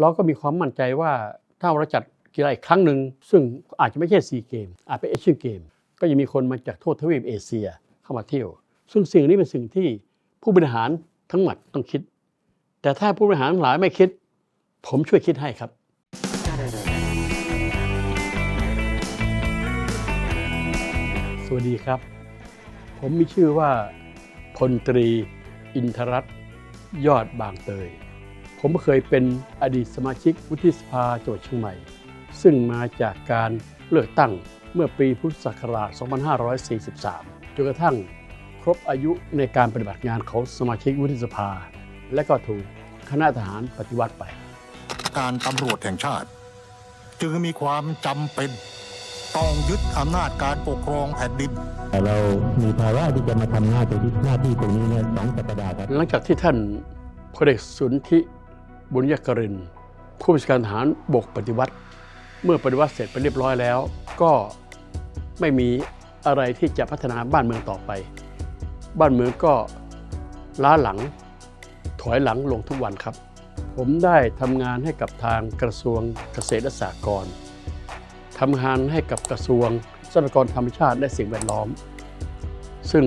เราก็มีความมั่นใจว่าถ้าเราจัดกีฬาอีกครั้งหนึ่งซึ่งอาจจะไม่ใช่ซีเกม อาจเป็นเอเชียนเกม ก็ยังมีคนมาจากทั่วทวีปเอเชียเข้ามาเที่ยว ซึ่งสิ่งนี้เป็นสิ่งที่ผู้บริหารทั้งหมดต้องคิด แต่ถ้าผู้บริหารทั้งหลายไม่คิด ผมช่วยคิดให้ครับสวัสดีครับ ผมมีชื่อว่าพลตรี อินทรัตยอดบางเตย ผมเคยเป็นอดีตสมาชิกวุฒิสภาจังหวัดเชียงใหม่ ซึ่งมาจากการเลือกตั้งเมื่อปีพุทธศักราช 2543 จนกระทั่งครบอายุในการปฏิบัติงานของสมาชิกวุฒิสภา และก็ถูกคณะทหารปฏิวัติไป การตำรวจแห่งชาติ จึงมีความจำเป็นต้องยึดอำนาจการปกครองแผ่นดินแต่เรามีภาระที่จะมาทำหน้าที่หน้าที่ตรงนี้เนี่ยสองสัปดาห์ครับหลังจากที่ท่านพลเอกสุนทิ บุญยกรินผู้บัญชาการทหารบกปฏิวัติ เมื่อปฏิวัติเสร็จไปเรียบร้อยแล้ว ก็ไม่มีอะไรที่จะพัฒนาบ้านเมืองต่อไป บ้านเมืองก็ล้าหลัง ถอยหลังลงทุกวันครับ ผมได้ทำงานให้กับทางกระทรวงเกษตรและสหกรณ์ทำงานให้กับกระทรวงทรัพยากรธรรมชาติและสิ่งแวดล้อม ซึ่ง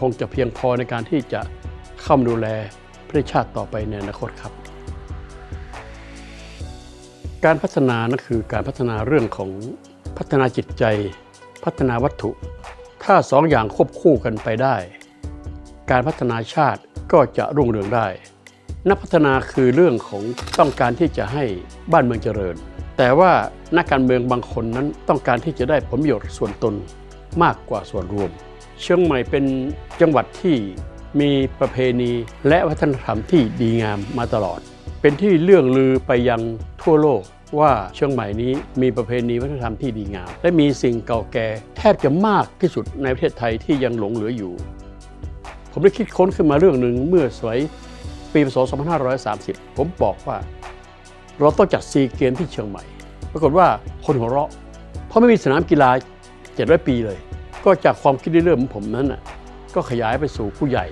คงจะเพียงพอในการที่จะเข้ามาดูแล ประเทศชาติต่อไปในอนาคตครับ การพัฒนานั่นคือการพัฒนาเรื่องของพัฒนาจิตใจ พัฒนาวัตถุ ถ้าสองอย่างควบคู่กันไปได้ การพัฒนาชาติก็จะรุ่งเรืองได้ นักพัฒนาคือเรื่องของต้องการที่จะให้บ้านเมืองเจริญ แต่ว่านักการเมืองบางคนนั้นต้องการที่จะได้ผลประโยชน์ส่วนตนมากกว่าส่วนรวม เชียงใหม่เป็นจังหวัดที่ มีประเพณีและวัฒนธรรมที่ดีงามมาตลอด เป็นที่เลื่องลือไปยังทั่วโลกว่าเชียงใหม่นี้มีประเพณีวัฒนธรรมที่ดีงาม และมีสิ่งเก่าแก่แทบจะมากที่สุดในประเทศไทยที่ยังหลงเหลืออยู่ ผมได้คิดค้นขึ้นมาเรื่องหนึ่งเมื่อสมัยปีพศ2530 ผมบอกว่า เราต้องจัดซีเกมที่เชียงใหม่ ปรากฏว่าคนหัวเราะ เพราะไม่มีสนามกีฬา700ปีเลย ก็จากความคิดเริ่มของผมนั้นน่ะ ก็ขยายไปสู่ผู้ใหญ่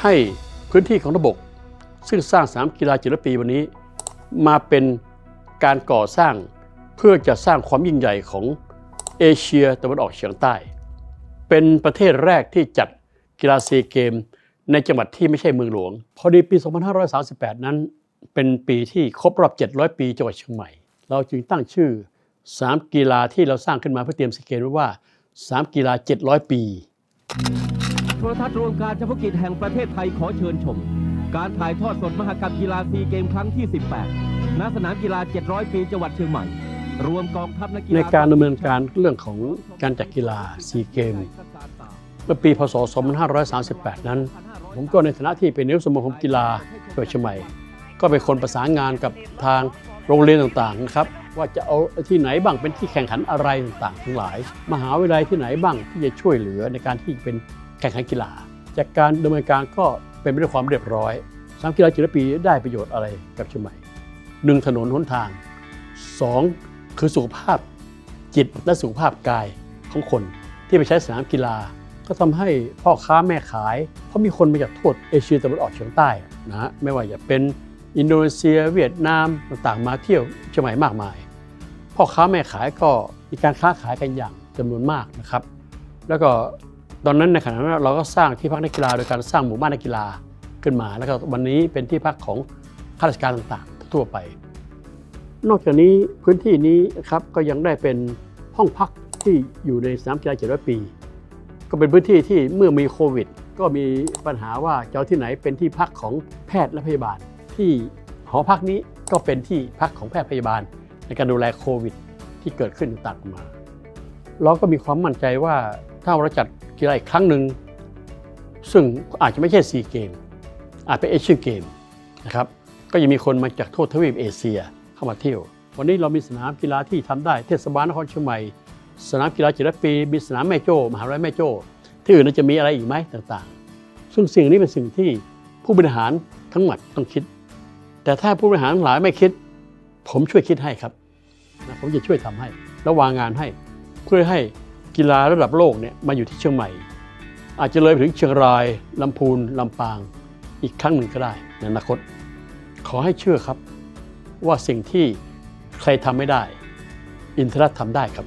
ให้พื้นที่ของระบบซึ่งสร้างสนามกีฬา700ปีวันนี้ มาเป็นการก่อสร้างเพื่อจะสร้างความยิ่งใหญ่ของเอเชียตะวันออกเฉียงใต้ เป็นประเทศแรกที่จัดกีฬาซีเกม ในจังหวัดที่ไม่ใช่เมืองหลวง พอดีปี 2538 นั้น เป็นปีที่ครบรอบ 700 ปีจังหวัดเชียงใหม่ เราจึงตั้งชื่อ3กีฬาที่เราสร้างขึ้นมาเพื่อเตรียมซีเกมไว้ว่า3กีฬา 700 ปี โทรทัศน์รวมการเฉพาะกิจแห่งประเทศไทยขอเชิญชม การถ่ายทอดสดมหกรรมกีฬาซีเกมครั้งที่ 18 ณ สนามกีฬา 700 ปีจังหวัดเชียงใหม่ รวมกองทัพนักกีฬาในการดำเนินการเรื่องของการจัดกีฬาซีเกมเมื่อปีพศ 2538 นั้น ผมก็ในฐานะที่เป็นนายกสมาคมกีฬาจังหวัดเชียงใหม่ ก็เป็นคนประสานงานกับทางโรงเรียนต่างๆนะครับว่าจะเอาที่ไหนบ้างเป็นที่แข่งขันอะไรต่างๆ ทั้งหลาย มหาวิทยาลัยที่ไหนบ้างที่จะช่วยเหลือในการที่เป็น แข่งขันกีฬา จากการดำเนินการก็เป็นไปด้วยความเรียบร้อยสามกีฬาจิตปีได้ประโยชน์อะไรกับเชียงใหม่หนึ่งถนนหนทางสองคือสุขภาพจิตและสุขภาพกายของคนที่ไปใช้สนามกีฬา ก็ทำให้พ่อค้าแม่ขายเพราะมีคนมาจากทั่วเอเชียตะวันออกเฉียงใต้นะฮะไม่ว่าจะเป็นอินโดนีเซีย เวียดนามต่างๆมาเที่ยวเชียงใหม่มากมาย พ่อค้าแม่ขายก็มีการค้าขายกันอย่างจำนวนมากนะครับ แล้วก็ ตอนนั้นในขณะนั้นเราก็สร้างที่พักนักกีฬาโดยการสร้างหมู่บ้านนักกีฬาขึ้นมา แล้วก็วันนี้เป็นที่พักของข้าราชการต่างๆ ทั่วไป นอกจากนี้พื้นที่นี้ครับก็ยังได้เป็นห้องพักที่อยู่ในสนามกีฬา700ปี ก็เป็นพื้นที่ที่เมื่อมีโควิด ก็มีปัญหาว่าจะเอาที่ไหนเป็นที่พักของแพทย์และพยาบาล ที่หอพักนี้ก็เป็นที่พักของแพทย์พยาบาล ในการดูแลโควิด ที่เกิดขึ้นต่างๆมา เราก็มีความมั่นใจว่าถ้าเราจัด กีฬาอีกครั้งหนึ่ง ซึ่งอาจจะไม่ใช่ซีเกม อาจเป็นเอเชียนเกมนะครับก็ยังมีคนมาจากทั่วทวีปเอเชียเข้ามาเที่ยว วันนี้เรามีสนามกีฬาที่ทำได้เทศบาลนครเชียงใหม่ สนามกีฬาจิรปีมีสนามแม่โจ้มหาวิทยาลัยแม่โจ้ที่อื่นจะมีอะไรอีกไหมต่างๆ ซึ่งสิ่งนี้เป็นสิ่งที่ผู้บริหารทั้งหมดต้องคิด แต่ถ้าผู้บริหารหลายไม่คิด ผมช่วยคิดให้ครับนะผมจะช่วยทำให้ แล้ววางงานให้เพื่อให้ กีฬาระดับโลกเนี่ยมาอยู่ที่เชียงใหม่ อาจจะเลยไปถึงเชียงรายลำพูนลำปาง อีกครั้งหนึ่งก็ได้ในอนาคต ขอให้เชื่อครับว่าสิ่งที่ใครทำไม่ได้ อินทรัตทำได้ครับ